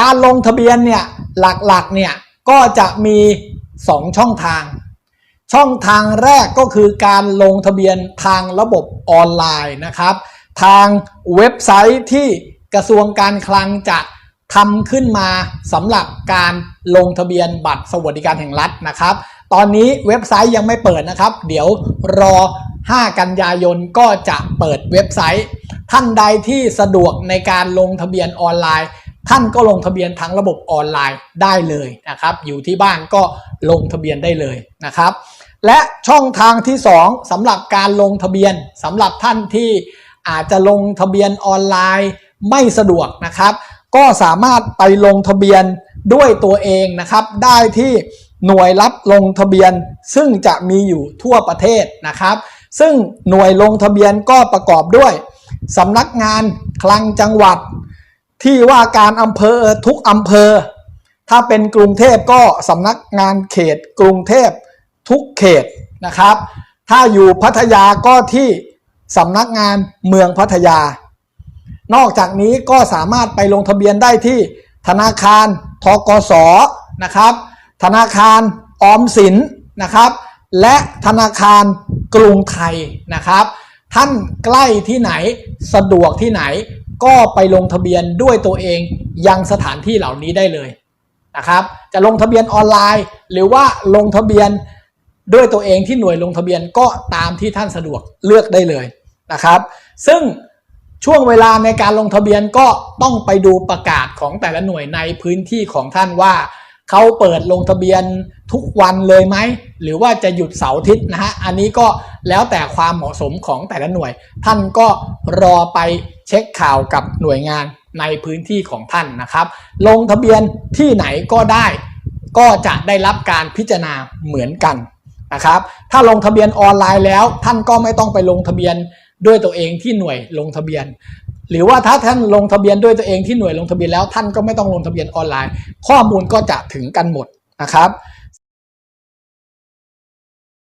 การลงทะเบียนเนี่ยหลักๆเนี่ยก็จะมี 2 ช่องทาง ช่องทางแรกก็คือการลงทะเบียนทางระบบออนไลน์นะครับ ทางเว็บไซต์ที่กระทรวงการคลังจะทำขึ้นมาสำหรับการลงทะเบียนบัตรสวัสดิการแห่งรัฐนะครับ ตอนนี้เว็บไซต์ยังไม่เปิดนะครับ เดี๋ยวรอ 5 กันยายนก็จะเปิดเว็บไซต์ ท่านใดที่สะดวกในการลงทะเบียนออนไลน์ ท่านก็ลงทะเบียนทั้งระบบออนไลน์ได้เลยนะครับ อยู่ที่บ้านก็ลงทะเบียนได้เลยนะครับ และช่องทางที่ 2สำหรับการลงทะเบียนสำหรับท่านที่อาจจะลงทะเบียนออนไลน์ไม่สะดวกนะครับ ก็สามารถไปลงทะเบียนด้วยตัวเองนะครับ ได้ที่หน่วยรับลงทะเบียนซึ่งจะมีอยู่ทั่วประเทศนะครับ ซึ่งหน่วยลงทะเบียนก็ประกอบด้วยสำนักงานคลังจังหวัด ที่ว่าการอำเภอทุกอำเภอ ถ้าเป็นกรุงเทพก็สำนักงานเขตกรุงเทพทุกเขตนะครับ ถ้าอยู่พัทยาก็ที่สำนักงานเมืองพัทยา นอกจากนี้ก็สามารถไปลงทะเบียนได้ที่ธนาคารทกสนะครับ ธนาคารออมสินนะครับ และธนาคารกรุงไทยนะครับ ท่านใกล้ที่ไหนสะดวกที่ไหน ก็ไปลงทะเบียนด้วยตัวเองยังสถานที่เหล่านี้ได้เลยนะครับ จะลงทะเบียนออนไลน์ หรือว่าลงทะเบียนด้วยตัวเองที่หน่วยลงทะเบียนก็ตามที่ท่านสะดวกเลือกได้เลยนะครับ ซึ่งช่วงเวลาในการลงทะเบียนก็ต้องไปดูประกาศของแต่ละหน่วยในพื้นที่ของท่านว่า เขาเปิดลงทะเบียนทุกวันเลยไหม หรือว่าจะหยุดเสาร์อาทิตย์นะฮะ อันนี้ก็แล้วแต่ความเหมาะสมของแต่ละหน่วย ท่านก็รอไปเช็คข่าวกับหน่วยงานในพื้นที่ของท่านนะครับ ลงทะเบียนที่ไหนก็ได้ ก็จะได้รับการพิจารณาเหมือนกันนะครับ ถ้าลงทะเบียนออนไลน์แล้วท่านก็ไม่ต้องไปลงทะเบียนด้วยตัวเองที่หน่วยลงทะเบียน หรือว่าถ้าท่านลงทะเบียนด้วยตัวเองที่หน่วยลงทะเบียนแล้วท่านก็ไม่ต้องลงทะเบียนออนไลน์ ข้อมูลก็จะถึงกันหมดนะครับ